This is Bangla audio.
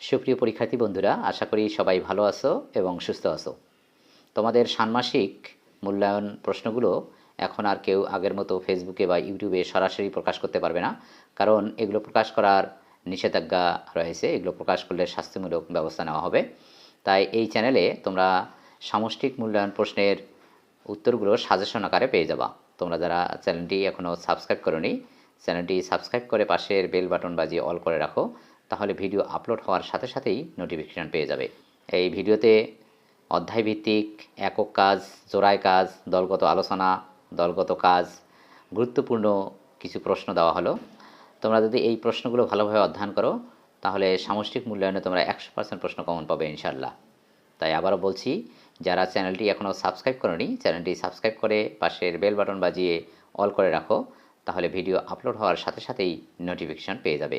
সুপ্রিয় পরীক্ষার্থী বন্ধুরা, আশা করি সবাই ভালো আছো এবং সুস্থ আছো। তোমাদের ষান্মাসিক মূল্যায়ন প্রশ্নগুলো এখন আর কেউ আগের মতো ফেসবুকে বা ইউটিউবে সরাসরি প্রকাশ করতে পারবে না, কারণ এগুলো প্রকাশ করার নিষেধাজ্ঞা রয়েছে। এগুলো প্রকাশ করলে শাস্তিমূলক ব্যবস্থা নেওয়া হবে। তাই এই চ্যানেলে তোমরা সামষ্টিক মূল্যায়ন প্রশ্নের উত্তরগুলো সাজেশন আকারে পেয়ে যাবা। তোমরা যারা চ্যানেলটি এখনও সাবস্ক্রাইব করোনি, চ্যানেলটি সাবস্ক্রাইব করে পাশের বেল বাটন বাজিয়ে অল করে রাখো। তাহলে ভিডিও আপলোড হওয়ার সাথে সাথেই নোটিফিকেশান পেয়ে যাবে। এই ভিডিওতে অধ্যায়ভিত্তিক, একক কাজ, জোড়ায় কাজ, দলগত আলোচনা, দলগত কাজ, গুরুত্বপূর্ণ কিছু প্রশ্ন দেওয়া হলো। তোমরা যদি এই প্রশ্নগুলো ভালোভাবে অধ্যয়ন করো, তাহলে সামষ্টিক মূল্যায়নে তোমরা একশো পার্সেন্ট প্রশ্ন কমন পাবে ইনশাল্লাহ তাই আবারও বলছি, যারা চ্যানেলটি এখনও সাবস্ক্রাইব করনি, চ্যানেলটি সাবস্ক্রাইব করে পাশের বেল বাটন বাজিয়ে অল করে রাখো, তাহলে ভিডিও আপলোড হওয়ার সাথে সাথেই নোটিফিকেশান পেয়ে যাবে।